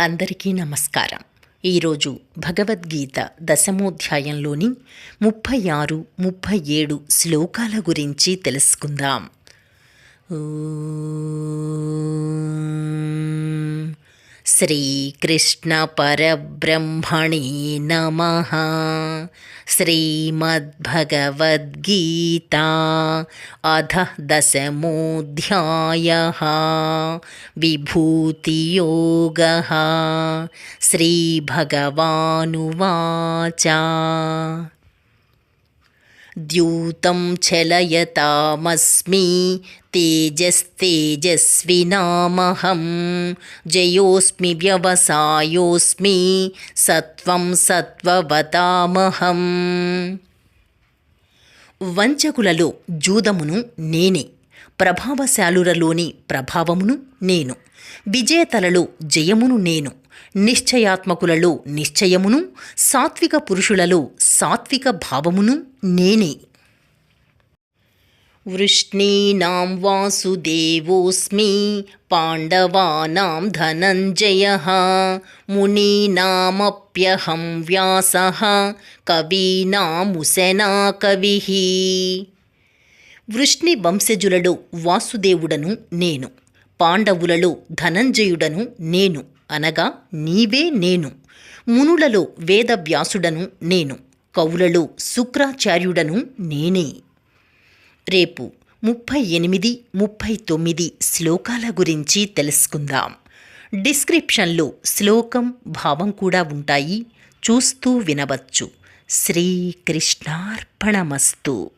అందరికీ నమస్కారం. ఈరోజు భగవద్గీత దశమోధ్యాయంలోని ముప్పై ఆరు ముప్పై ఏడు శ్లోకాల గురించి తెలుసుకుందాం. श्रीकृष्णपरब्रह्मणे नमः। श्रीमद्भगवद्गीता अधः दशमोऽध्यायः विभूतियोगः। श्रीभगवानुवाच। ద్యూతం చలయతామస్మి తేజస్తేజస్వినామహం జయోస్మి వ్యవసాయోస్మి సత్వం సత్వవతామహం. వంచకులలో జూదమును నేనే ప్రభావశాలురలోని ప్రభావమును నేను. విజేతలలో జయమును నేను. నిశ్చయాత్మకులలో నిశ్చయమును. సాత్విక పురుషులలో సాత్విక భావమును నేనే. వృష్ణీనాం వాసుదేవోస్మి పాండవానాం ధనంజయ మునీనామప్యహం వ్యాస కవీనాముసెనా కవి వృష్ణి వంశజులలో వాసుదేవుడను నేను. పాండవులలో ధనంజయుడను నేను. అనగా నీవే నేను. మునులలో వేదవ్యాసుడను నేను. కవులలో శుక్రాచార్యుడను నేనే. రేపు ముప్పై ఎనిమిది ముప్పై తొమ్మిది శ్లోకాల గురించి తెలుసుకుందాం. డిస్క్రిప్షన్లో శ్లోకం భావం కూడా ఉంటాయి. చూస్తూ వినవచ్చు. శ్రీకృష్ణార్పణమస్తు.